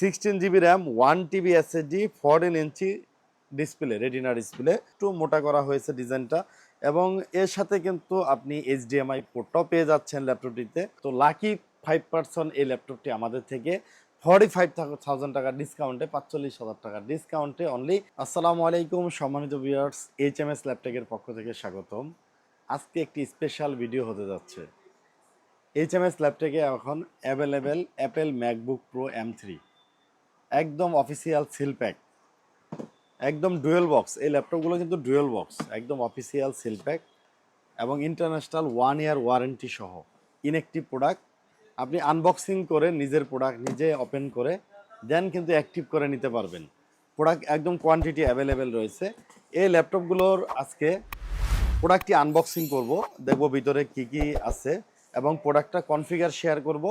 Sixteen GB RAM one TB SSD fourteen inch display retina display একটু মোটা করা হয়েছে ডিজাইনটা এবং এর সাথে কিন্তু আপনি এইচডিএমআই পোর্টটাও পেয়ে যাচ্ছেন ল্যাপটপটিতে তো লাকি ফাইভ পার্সেন্ট এই ল্যাপটপটি আমাদের থেকে ফর্টি ফাইভ থাউজেন্ড টাকার ডিসকাউন্টে পাঁচচল্লিশ হাজার টাকার ডিসকাউন্টে অনলি আসসালামু আলাইকুম, সম্মানিত ভিউয়ার্স এইচ এম এস ল্যাপটপের পক্ষ থেকে স্বাগতম। আজকে একটি স্পেশাল ভিডিও হতে যাচ্ছে। এইচ এম এস ল্যাপটপে এখন available Apple MacBook Pro M three একদম অফিসিয়াল সিল প্যাক একদম ডুয়েল বক্স, এই ল্যাপটপগুলো কিন্তু ডুয়েল বক্স, একদম অফিসিয়াল সিল প্যাক এবং ইন্টারন্যাশনাল ওয়ান ইয়ার ওয়ারেন্টি সহ। ইনএক্টিভ প্রোডাক্ট আপনি আনবক্সিং করে নিজের প্রোডাক্ট নিজে ওপেন করে দেন কিন্তু অ্যাক্টিভ করে নিতে পারবেন। প্রোডাক্ট একদম কোয়ান্টিটি অ্যাভেলেবেল রয়েছে। এই ল্যাপটপগুলোর আজকে প্রোডাক্টটি আনবক্সিং করব, দেখব ভিতরে কি কি আছে এবং প্রোডাক্টটা কনফিগার শেয়ার করব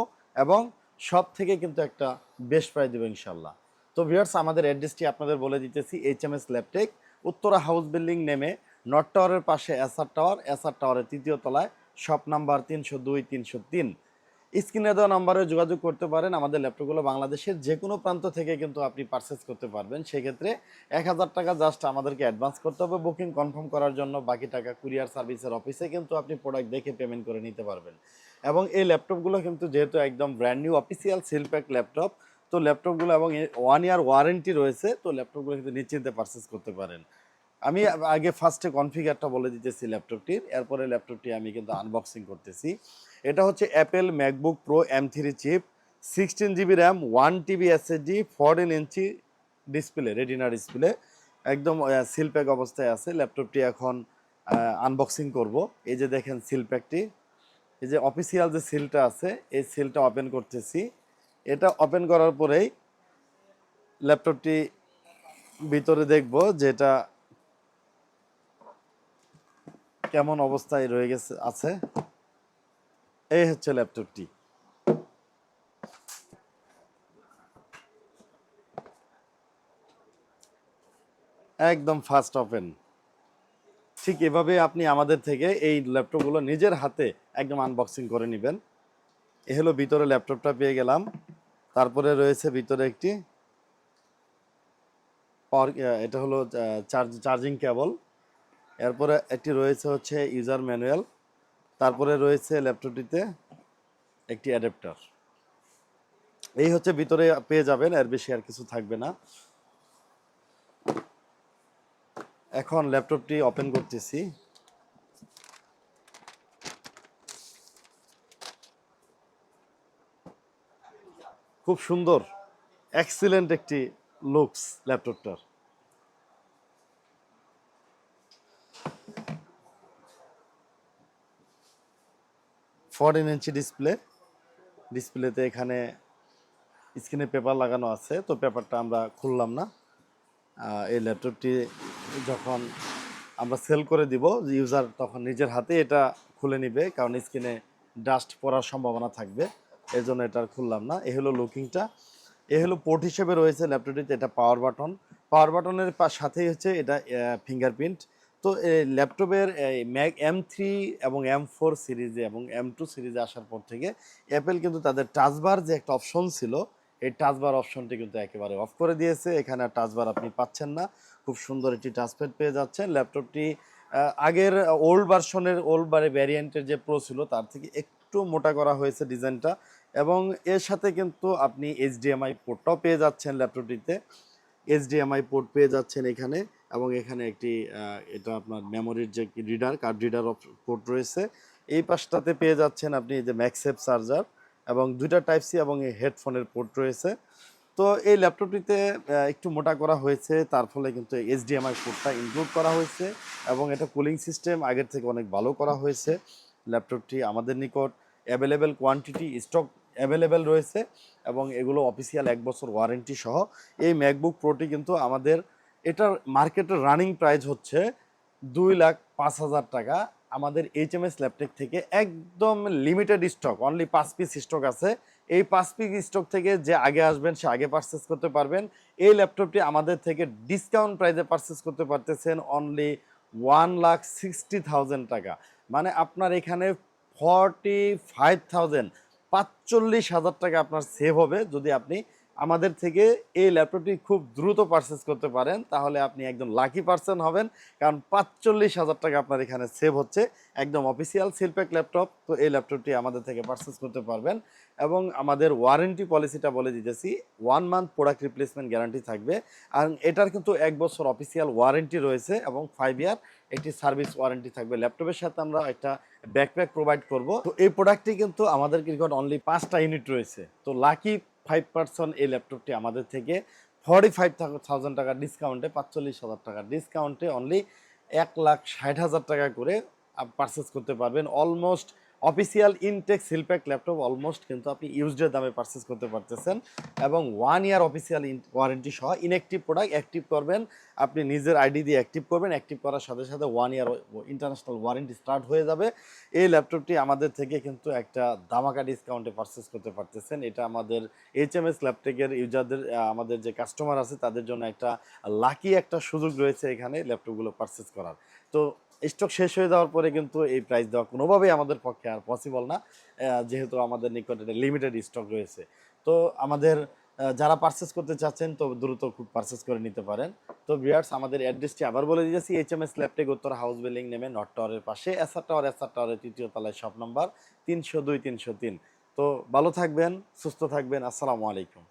এবং সব থেকে কিন্তু একটা বেস্ট প্রাইস দেবো ইনশাল্লাহ তো ভিউয়ার্স আমাদের অ্যাড্রেসটি আপনাদের বলে দিতেছি H M S Laptech Uttara house building নেমে নর্থ টাওয়ারের পাশে এসআর টাওয়ার এসআর টাওয়ারের তৃতীয় তলায় শপ নাম্বার তিনশো দুই, তিনশো তিন। স্ক্রিনে দেওয়া নাম্বারে যোগাযোগ করতে পারেন, আমাদের ল্যাপটপগুলো বাংলাদেশের যে কোনো প্রান্ত থেকে কিন্তু আপনি পারচেস করতে পারবেন। সেক্ষেত্রে এক হাজার টাকা জাস্ট আমাদেরকে অ্যাডভান্স করতে হবে বুকিং কনফার্ম করার জন্য বাকি টাকা কুরিয়ার সার্ভিসের অফিসে কিন্তু আপনি প্রোডাক্ট দেখে পেমেন্ট করে নিতে পারবেন। এবং এই ল্যাপটপগুলো কিন্তু যেহেতু একদম brand new official seal pack laptop তো ল্যাপটপগুলো এবং ওয়ান ইয়ার ওয়ারেন্টি রয়েছে, তো ল্যাপটপগুলো কিন্তু নিশ্চিন্তে পারচেস করতে পারেন। আমি আগে ফার্স্টে কনফিগারটা বলে দিতেছি ল্যাপটপটির, এরপরে ল্যাপটপটি আমি কিন্তু আনবক্সিং করতেছি। এটা হচ্ছে Apple MacBook Pro M three chip sixteen GB RAM one TB SSD fourteen inch display retina display একদম সিলপ্যাক অবস্থায় আছে। ল্যাপটপটি এখন আনবক্সিং করব। এই যে দেখেন সিলপ্যাকটি এই যে অফিসিয়াল যে সিলটা আছে, এই সিলটা ওপেন করতেছি। এটা ওপেন করার পরেই ল্যাপটপটি ভিতরে দেখব যেটা কেমন অবস্থায় রয়ে গেছে, আছে। এই হচ্ছে ল্যাপটপটি একদম ফাস্ট ওপেন ঠিক এভাবে আপনি আমাদের থেকে এই ল্যাপটপগুলো নিজের হাতে একদম আনবক্সিং করে নেবেন। এ হলো ভিতরে ল্যাপটপটা পেয়ে গেলাম। তারপরে রয়েছে ভিতরে একটি এটা হলো চার্জ, চার্জিং কেবল। এরপরে একটি রয়েছে হচ্ছে ইউজার ম্যানুয়াল। তারপরে রয়েছে ল্যাপটপটিতে একটি অ্যাডাপ্টার। এই হচ্ছে ভিতরে পেয়ে যাবেন, এর বেশি আর কিছু থাকবে না। এখন ল্যাপটপটি ওপেন করতেছি। খুব সুন্দর এক্সিলেন্ট একটি লুকস ল্যাপটপটার ফোরটিন ইঞ্চি ডিসপ্লে ডিসপ্লেতে এখানে স্ক্রিনে পেপার লাগানো আছে, তো পেপারটা আমরা খুললাম না। এই ল্যাপটপটি যখন আমরা সেল করে দিব ইউজার তখন নিজের হাতে এটা খুলে নিবে, কারণ স্ক্রিনে ডাস্ট পড়ার সম্ভাবনা থাকবে। এই জন্য এটা খুললাম না। এ হলো লুকিংটা। এ হলো পোর্ট হিসেবে রয়েছে ল্যাপটপটিতে এটা পাওয়ার বাটন পাওয়ার বাটনের সাথেই হচ্ছে এটা ফিঙ্গারপ্রিন্ট তো এই ল্যাপটপের ম্যাক এম থ্রি এবং এম ফোর সিরিজে এবং এম টু সিরিজে আসার পর থেকে অ্যাপেল কিন্তু তাদের টাচবার যে একটা অপশন ছিল, এই টাচবার অপশনটি কিন্তু একেবারে অফ করে দিয়েছে। এখানে টাচবার আপনি পাচ্ছেন না। খুব সুন্দর একটি টাচপ্যাড পেয়ে যাচ্ছেন। ল্যাপটপটি আগের ওল্ড ভার্সনের ওল্ড বারে ভ্যারিয়েন্টের যে প্রো ছিল, তার থেকে একটু মোটা করা হয়েছে ডিজাইনটা। এবং এর সাথে কিন্তু আপনি এইচডিএমআই পোর্টটাও পেয়ে যাচ্ছেন ল্যাপটপটিতে এইচডিএমআই পোর্ট পেয়ে যাচ্ছেন এখানে। এবং এখানে একটি এটা আপনার মেমোরির যে reader card reader of port রয়েছে। এই পাশটাতে পেয়ে যাচ্ছেন আপনি যে ম্যাক্সেপ চার্জার এবং দুইটা টাইপ সি এবং এই হেডফোনের পোর্ট রয়েছে। তো এই ল্যাপটপটিতে একটু মোটা করা হয়েছে, তার ফলে কিন্তু এইচডিএমআই কোডটা ইনক্লুড করা হয়েছে এবং এটা কুলিং সিস্টেম আগের থেকে অনেক ভালো করা হয়েছে। ল্যাপটপটি আমাদের নিকট অ্যাভেলেবেল কোয়ান্টিটি স্টক অ্যাভেলেবেল রয়েছে এবং এগুলো অফিসিয়াল এক বছর ওয়ারেন্টি সহ। এই ম্যাকবুক প্রোটি কিন্তু আমাদের, এটার মার্কেটের রানিং প্রাইস হচ্ছে দুই লাখ পাঁচ হাজার টাকা। আমাদের এইচ এম এস ল্যাপটপ থেকে একদম লিমিটেড স্টক অনলি পাঁচ পিস স্টক আছে। এই পাঁচ পিস স্টক থেকে যে আগে আসবেন, সে আগে পারচেস করতে পারবেন। এই ল্যাপটপটি আমাদের থেকে ডিসকাউন্ট প্রাইসে পারচেস করতে পারতেছেন only one lakh sixty thousand টাকা। মানে আপনার এখানে ফর্টি ফাইভ থাউজেন্ড পাঁচচল্লিশ হাজার টাকা আপনার সেভ হবে যদি আপনি আমাদের থেকে এই ল্যাপটপটি খুব দ্রুত পারচেস করতে পারেন, তাহলে আপনি একদম লাকি পার্সন হবেন। কারণ পাঁচচল্লিশ হাজার টাকা আপনার এখানে সেভ হচ্ছে, একদম অফিসিয়াল সিলপ্যাক ল্যাপটপ তো এই ল্যাপটপটি আমাদের থেকে পারচেস করতে পারবেন। এবং আমাদের ওয়ারেন্টি পলিসিটা বলে দিতেছি one month product replacement guarantee থাকবে। আর এটার কিন্তু এক বছর অফিসিয়াল ওয়ারেন্টি রয়েছে এবং ফাইভ ইয়ার একটি সার্ভিস ওয়ারেন্টি থাকবে। ল্যাপটপের সাথে আমরা একটা ব্যাকপ্যাক প্রোভাইড করব। তো এই প্রোডাক্টটি কিন্তু আমাদের ক্রিকেট অনলি পাঁচটা ইউনিট রয়েছে। তো লাকি ফাইভ পার্সেন্ট এই ল্যাপটপটি আমাদের থেকে ফর্টি ফাইভ থাউজেন্ড টাকার ডিসকাউন্টে পাঁচচল্লিশ হাজার টাকার ডিসকাউন্টে অনলি এক লাখ ষাট হাজার টাকা করে পারচেস করতে পারবেন। Almost official intact seal pack laptop almost কিন্তু আপনি ইউজডের দামে পারচেস করতে পারতেছেন। এবং ওয়ান ইয়ার অফিসিয়াল ওয়ারেন্টি সহ ইনঅ্যাক্টিভ প্রোডাক্ট অ্যাক্টিভ করবেন। আপনি নিজের আইডি দিয়ে অ্যাক্টিভ করবেন। অ্যাক্টিভ করার সাথে সাথে one year international warranty start হয়ে যাবে। এই ল্যাপটপটি আমাদের থেকে কিন্তু একটা দামাকা ডিসকাউন্টে পারচেস করতে পারতেছেন। এটা আমাদের এইচ এম এস ল্যাপটপের ইউজারদের আমাদের যে কাস্টমার আছে, তাদের জন্য একটা লাকি একটা সুযোগ রয়েছে এখানে ল্যাপটপগুলো পারচেস করার। তো স্টক শেষ হয়ে যাওয়ার পরে কিন্তু এই প্রাইস দেওয়া কোনোভাবেই আমাদের পক্ষে আর পসিবল না। যেহেতু আমাদের নিকটে লিমিটেড স্টক রয়েছে। তো আমাদের যারা পারচেস করতে চাচ্ছেন, তো দ্রুত খুব পারচেস করে নিতে পারেন। তো ভিউয়ার্স আমাদের অ্যাড্রেসটি আবার বলে দিয়েছি এইচ এম এস ল্যাপটেক উত্তর হাউস বিল্ডিং নেমে নট টাওয়ারের পাশে। এসআর টাওয়ার এসআর টাওয়ারের তৃতীয় তলায় শপ নম্বর তিনশো দুই, তিনশো তিন। তো ভালো থাকবেন, সুস্থ থাকবেন। আসসালামু আলাইকুম।